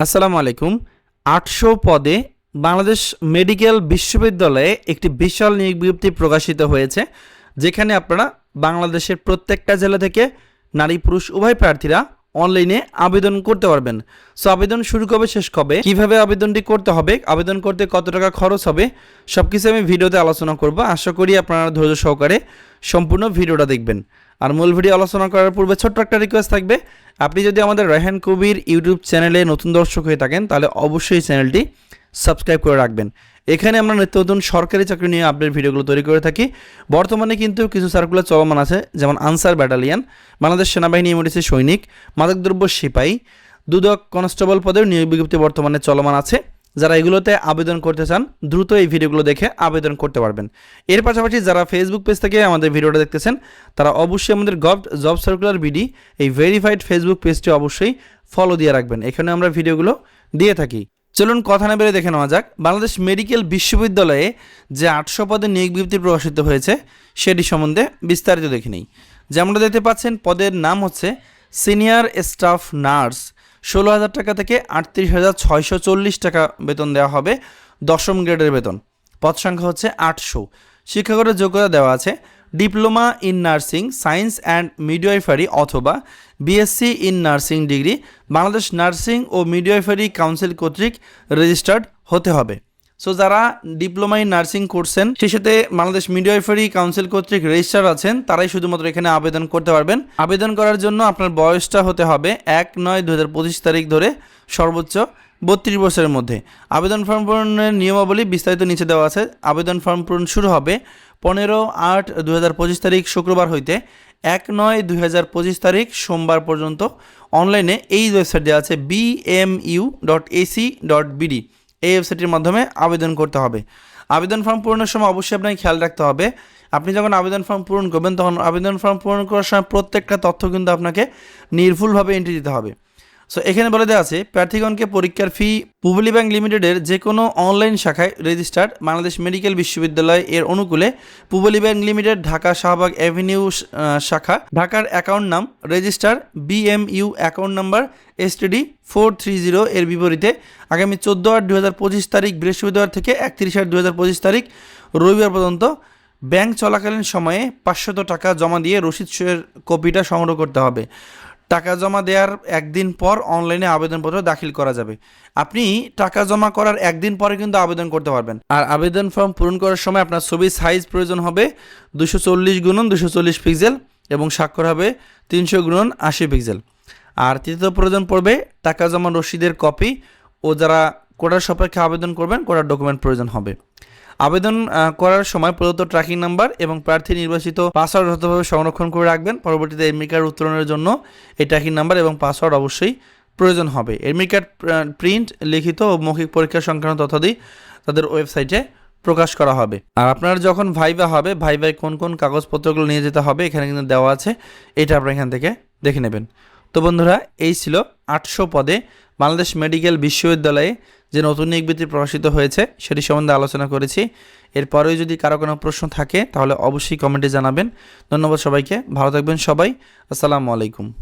আসসালামু আলাইকুম। আটশো পদে বাংলাদেশ মেডিকেল বিশ্ববিদ্যালয়ে একটি বিশাল নিয়োগ বিজ্ঞপ্তি প্রকাশিত হয়েছে, যেখানে আপনারা বাংলাদেশের প্রত্যেকটা জেলা থেকে নারী পুরুষ উভয় প্রার্থীরা অনলাইনে আবেদন করতে পারবেন। সো আবেদন শুরু কবে, শেষ কবে, কীভাবে আবেদনটি করতে হবে, আবেদন করতে কত টাকা খরচ হবে সব কিছু আমি ভিডিওতে আলোচনা করব। আশা করি আপনারা ধৈর্য সহকারে সম্পূর্ণ ভিডিওটা দেখবেন। আর মূল ভিডিও আলোচনা করার পূর্বে ছোট্ট একটা রিকোয়েস্ট থাকবে। আপনি যদি আমাদের রায়হান কবির ইউটিউব চ্যানেলে নতুন দর্শক হয়ে থাকেন, তাহলে অবশ্যই চ্যানেলটি সাবস্ক্রাইব করে রাখবেন। এখানে আমরা নিত্য নতুন সরকারি চাকরি নিয়ে আপডেট ভিডিওগুলো তৈরি করে থাকি। বর্তমানে কিন্তু কিছু সার্কুলার চলমান আছে, যেমন আনসার ব্যাটালিয়ান বাংলাদেশ সেনাবাহিনী এমডিসি সৈনিক মাদকদ্রব্য সিপাহী, দুদক কনস্টেবল পদের নিয়োগ বিজ্ঞপ্তি বর্তমানে চলমান আছে। যারা এগুলোতে আবেদন করতে চান, দ্রুত এই ভিডিওগুলো দেখে আবেদন করতে পারবেন। এর পাশাপাশি যারা ফেসবুক পেজ থেকে আমাদের ভিডিওটা দেখতেছেন, তারা অবশ্যই আমাদের গভ জব সার্কুলার বিডি এই ভেরিফাইড ফেসবুক পেজটি অবশ্যই ফলো দিয়ে রাখবেন। এখানে আমরা ভিডিওগুলো দিয়ে থাকি। চলুন কথা না বেড়ে দেখে নেওয়া যাক। বাংলাদেশ মেডিকেল বিশ্ববিদ্যালয়ে যে আটশো পদে নিয়োগ বিজ্ঞপ্তি প্রকাশিত হয়েছে, সেটি সম্বন্ধে বিস্তারিত দেখে নিই। যেমনটা দেখতে পাচ্ছেন, পদের নাম হচ্ছে সিনিয়র স্টাফ নার্স। ষোলো হাজার টাকা থেকে আটত্রিশ হাজার ছয়শো চল্লিশ টাকা বেতন দেওয়া হবে, দশম গ্রেডের বেতন। পদ সংখ্যা হচ্ছে আটশো। শিক্ষাগত যোগ্যতা দেওয়া আছে diploma in nursing, science and midwifery অথবা BSc in nursing degree, Bangladesh nursing O midwifery council কর্তৃক রেজিস্টার্ড হতে হবে। সো যারা ডিপ্লোমা ইন নার্সিং করছেন, সেই সাথে বাংলাদেশ মিডওয়াইফারি কাউন্সিল কর্তৃক রেজিস্টার আছেন, তারাই শুধুমাত্র এখানে আবেদন করতে পারবেন। আবেদন করার জন্য আপনার বয়সটা হতে হবে এক নয় দু তারিখ ধরে, সর্বোচ্চ বত্রিশ বছরের মধ্যে। আবেদন ফর্ম পূরণের নিয়মাবলী বিস্তারিত নিচে দেওয়া আছে। আবেদন ফর্ম পূরণ শুরু হবে পনেরো আট দু তারিখ শুক্রবার হইতে এক নয় দুই তারিখ সোমবার পর্যন্ত অনলাইনে এই ওয়েবসাইট দেওয়া আছে BMU dot AC dot BD এই ওয়েবসাইটের মাধ্যমে আবেদন করতে হবে। আবেদন ফর্ম পূরণের সময় অবশ্যই আপনাকে খেয়াল রাখতে হবে। আপনি যখন আবেদন ফর্ম পূরণ করবেন, তখন আবেদন ফর্ম পূরণ করার সময় প্রত্যেকটা তথ্য কিন্তু আপনাকে নির্ভুলভাবে এন্ট্রি দিতে হবে। সো এখানে বলে দেওয়া আছে, প্রার্থীগণকে পরীক্ষার ফি পুবলি ব্যাংক লিমিটেডের যে কোনো অনলাইন শাখায় রেজিস্টার্ড বাংলাদেশ মেডিকেল বিশ্ববিদ্যালয় এর অনুকূলে Pubali bank limited Dhaka Shahbag avenue শাখা, ঢাকার অ্যাকাউন্ট নাম register BMU account number STD four three zero এর বিপরীতে আগামী চোদ্দ আট দু হাজার পঁচিশ তারিখ বৃহস্পতিবার থেকে একত্রিশ আট দু হাজার পঁচিশ তারিখ রবিবার পর্যন্ত ব্যাংক চলাকালীন সময়ে পাঁচশত টাকা জমা দিয়ে রসিদ সইয়ের কপিটা সংগ্রহ করতে হবে। টাকা জমা দেওয়ার একদিন পর অনলাইনে আবেদনপত্র দাখিল করা যাবে। আপনি টাকা জমা করার একদিন পরে কিন্তু আবেদন করতে পারবেন। আর আবেদন ফর্ম পূরণ করার সময় আপনার ছবির সাইজ প্রয়োজন হবে দুশো চল্লিশ গুণন দুশো চল্লিশ পিক্সেল এবং স্বাক্ষর হবে তিনশো গুণন আশি পিক্সেল। আর তৃতীয় প্রয়োজন পড়বে টাকা জমা রসিদের কপি ও যারা কোটার সাপেক্ষে আবেদন করবেন, কোটার ডকুমেন্ট প্রয়োজন হবে। আবেদন করার সময় প্রদত্ত ট্র্যাকিং নাম্বার এবং প্রার্থী নির্বাচিত পাসওয়ার্ড যথাভাবে সংরক্ষণ করে রাখবেন। পরবর্তীতে এডমিট কার্ড উত্তোলনের জন্য এই ট্র্যাকিং নাম্বার এবং পাসওয়ার্ড অবশ্যই প্রয়োজন হবে। এডমিট কার্ড প্রিন্ট লিখিত ও মৌখিক পরীক্ষা সংক্রান্ত তথ্যাদি তাদের ওয়েবসাইটে প্রকাশ করা হবে। আর আপনার যখন ভাইবা হবে ভাইভাই কোন কোন কাগজপত্রগুলো নিয়ে যেতে হবে এখানে কিন্তু দেওয়া আছে। এটা আপনারা এখান থেকে দেখে নেবেন। তো বন্ধুরা, এই ছিল আটশো পদে বাংলাদেশ মেডিকেল বিশ্ববিদ্যালয়ে যে নতুন নিয়োগ বিজ্ঞপ্তি প্রকাশিত হয়েছে, সেটি সম্বন্ধে আলোচনা করেছি। এরপরেও যদি কারও কোনো প্রশ্ন থাকে, তাহলে অবশ্যই কমেন্টে জানাবেন। ধন্যবাদ সবাইকে। ভালো থাকবেন সবাই। আসসালামু আলাইকুম।